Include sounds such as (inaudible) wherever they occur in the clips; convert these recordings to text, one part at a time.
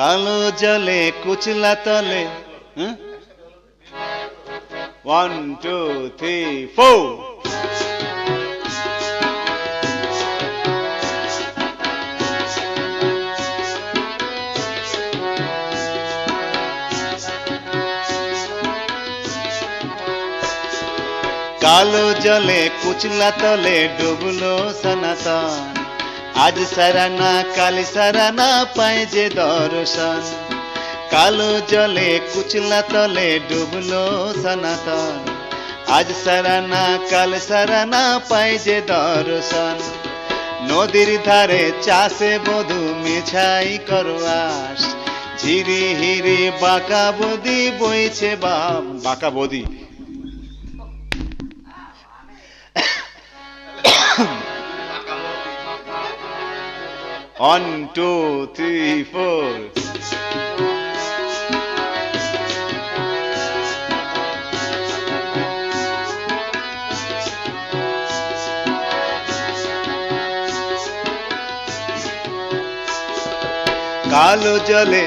কালো জলে কুচলা তলে ওয়ান টু থ্রি ফোর কালো জলে কুচলা তলে ডুবলো সনাতন। আজ সারানা কাল সারানা পায় যে দর্শন কালো জলে কুচলা তলে ডুবলো সনাতন আজ সারানা কাল সারানা পায় যে দর্শন নদীর ধারে চাষে বধু মিছাই করোয়াস ঝিরি হিরি বাঁকা বদি বইছে বাম। বাঁকা বদি। One, two, three, four. কালো জলে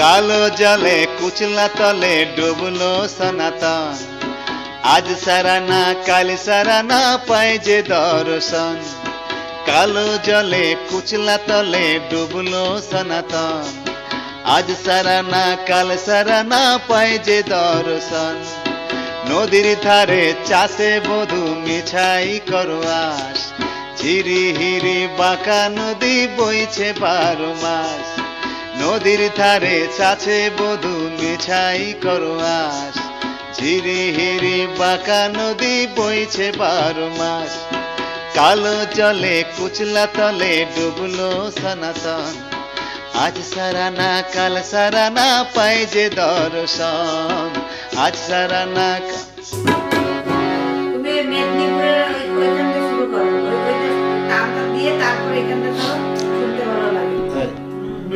কালো জলে কুচলা তলে ডুবলো সনাতন। আজ সারা না কাল সারানা পায় যে দর্শন। কালো জলে কুচলা তলে ডুবলো সনাতন। আজ সারা না কাল সারানা পায় যে দর্শন। নদীর ধারে চাষে বধু মিছাই করোয়াস ঝিরি হিরি বাঁকা নদী বইছে বারো মাস। নদীর ধারে চাছে বধু মিছাই করোয়াস ঝিরি হিরি বাঁকা নদী বইছে বারো মাস। কালো জলে কুচলা তলে ডুবলো সনাতন। আজ সারানা, কাল সারানা পায় যে দর্শন। আজ সারানা কা-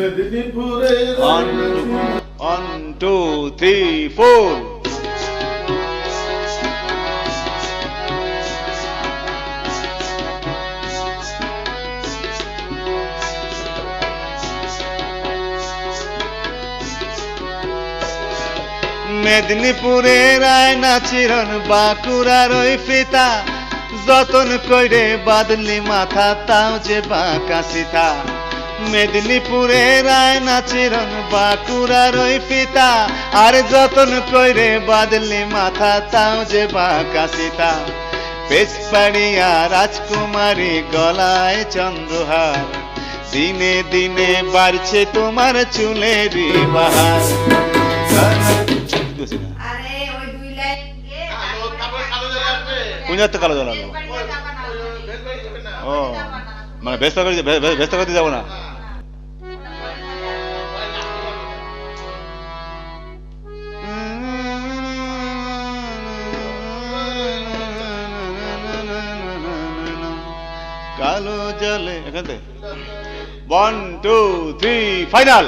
মেদিনীপুরের One, two, three, four. মেদিনীপুরের আয়না চিরন বাঁকুড়ার ওই ফিতা যতন কইরে বাদলি মাথা তাও যে বাঁকা সিথা মেদিনীপুরের রায় চিরন বাঁকুড়ার ওই ফিতা আর যতন কইরে বাদলি মাথা তাও যে বাঁকা সিথা পেশপাড়িয়া রাজকুমারী গলায় চন্দ্রহার। দিনে দিনে বাড়ছে তোমার চুলেরই বাহার আরে ওই দুই লাইন গিয়ে কালো তারপরে কালো জলে আসবে। কোন জায়গাতে কালো না। ও মানে ব্যস্ত করে ব্যস্ত করতে যাব না? জলে। এখান ওয়ান টু থ্রি ফাইনাল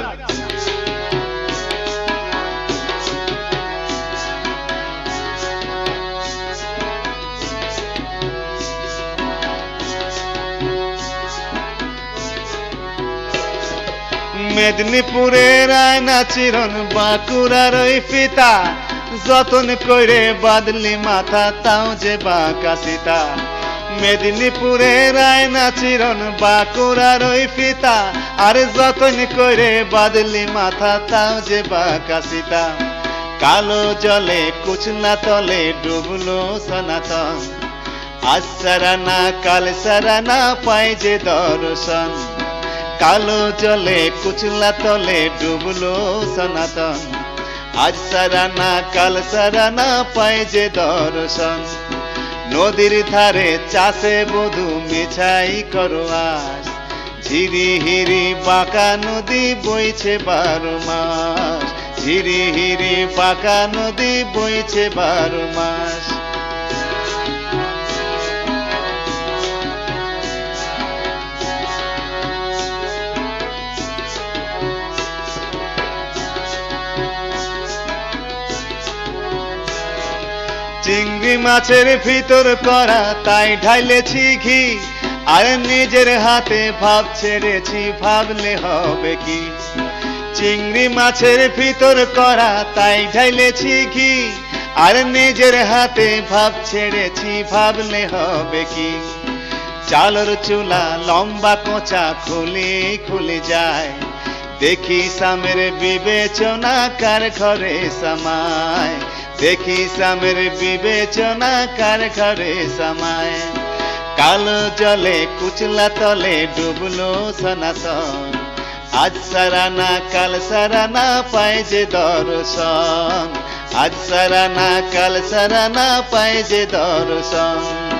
মেদিনীপুরের আয়না, চিরন বাঁকুড়ার ওই ফিতা। যতন কইরে বাদলি মাথা, তাও যে বাঁকা সীতা মেদিনীপুরের আয়না চিরন, বাঁকুড়ার ওই ফিতা আর যতন কইরে বাদলি মাথা, তাও যে বাঁকা কালো জলে কুচলা তলে ডুবলো সনাতন। আজ সারানা, কাল সারানা পাই যে দর্শন। কালো জলে কুচলা তলে ডুবলো সনাতন। আজ সারানা, কাল সারানা পাই যে দর্শন। নদীর ধারে চাষে বধু মিছাই করো আস ঝিরি হিরি পাকা নদী বইছে বারো মাস। ঝিরি হিরি পাকা নদী বইছে বারো মাস। চিংড়ি মাছের ভিতর করা, তাই ঢাইলেছি ঘি। আর নিজের হাতে ভাব ছেড়েছি, ভাবলে হবে কি? চিংড়ি মাছের ভিতর করা, তাই ঢাইলেছি ঘি। আর নিজের হাতে ভাব ছেড়েছি, ভাবলে হবে কি? চালর চুলা লম্বা কোচা খুলে খুলে যায়। দেখি সামের বিবেচনা, কার ঘরে সামায়? দেখি সামের বিবেচনা কার ঘরে সামায়। কালো জলে কুচলা তলে ডুবলো সনাতন। আজ সারানা, কাল সারানা পায় যে দর্শন। আজ সারানা, কাল সারানা পায় যে দর্শন।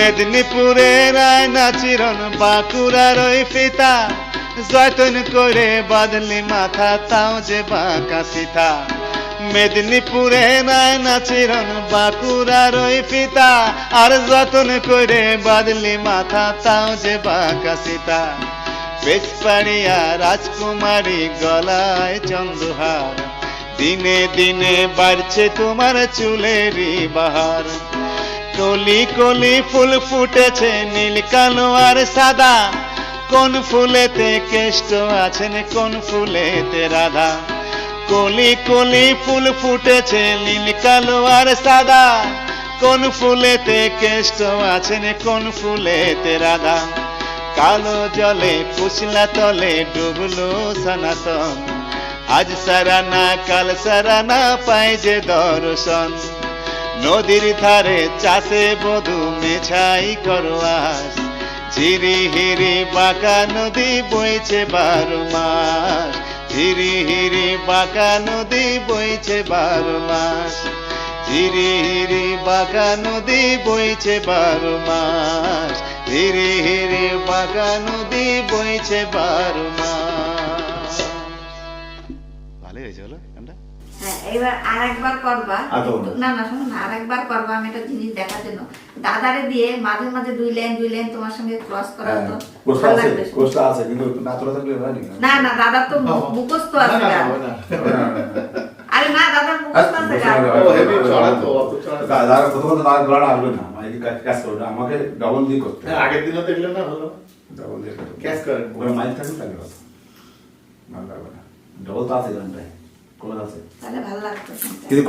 মেদিনীপুরের আয়না চিরন বাঁকুড়ার ওই ফিতা। জয়তন করে বাদলি মাথা, তাও যে বাঁকা সিথা মেদিনীপুরের আয়না চিরন বাঁকুড়ার ওই ফিতা। আর যতন করে বাদলি মাথা, তাও যে বাঁকা সিতা বেচপাড়িয়া রাজকুমারী গলায় চন্দ্রহার। দিনে দিনে বাড়ছে তোমার চুলেরই বাহার। কলি কলি ফুল ফুটেছে, নীল কালো আর সাদা। কোন ফুলেতে কেষ্ট আছেন, কোন ফুলেতে রাধা? কলি কলি ফুল ফুটেছে, নীল কালো আর সাদা। কোন ফুলেতে কেষ্ট আছেন, কোন ফুলেতে রাধা? কালো জলে কুচলা তলে ডুবলো সনাতন। আজ সারানা, কাল সারানা পাই যে দর্শন। নদীর ধারে চাষে বধু মেছাই করোয়াস ঝিরি হিরি বাঁকা নদী বইছে বারো মাস। ঝিরি হিরি বাঁকা নদী বইছে বারো মাস। ঝিরি হিরি বাঁকা নদী বইছে বারো মাস। ঝিরি হিরি বাঁকা নদী বইছে বারো মাস। হ্যাঁ এবার আর একবার করবা না। না শোনো না আর একবার করবা আমি একটা জিনিস দেখার জন্য। দাদারে দিয়ে মাঝে মাঝে দুই লাইন দুই লাইন তোমার সঙ্গে ক্রস করা তো কোর্সটা আছে লাগবে। শুনতে। কোর্সটা আছে কিন্তু না তোরা থাকলে হয়নি না না দাদার তো (laughs) মুখস্থ আছে না, না, গান। হবে না। আরে না দাদার মুখস্থ আছে ও, heavy চড়া তো, অত চড়া তো। দাদা প্রথমত আসবে না। কাজ কাজ করবে আমাকে ডবল দিয়ে করতে হ্যাঁ, আগের দিনও দেখলে না হলো ডবল দিয়ে করেন। মাইক থাকবে তাহলে ভালো লাগবে না ডবল তো আছে আছে তাহলে ভালো লাগতো কিন্তু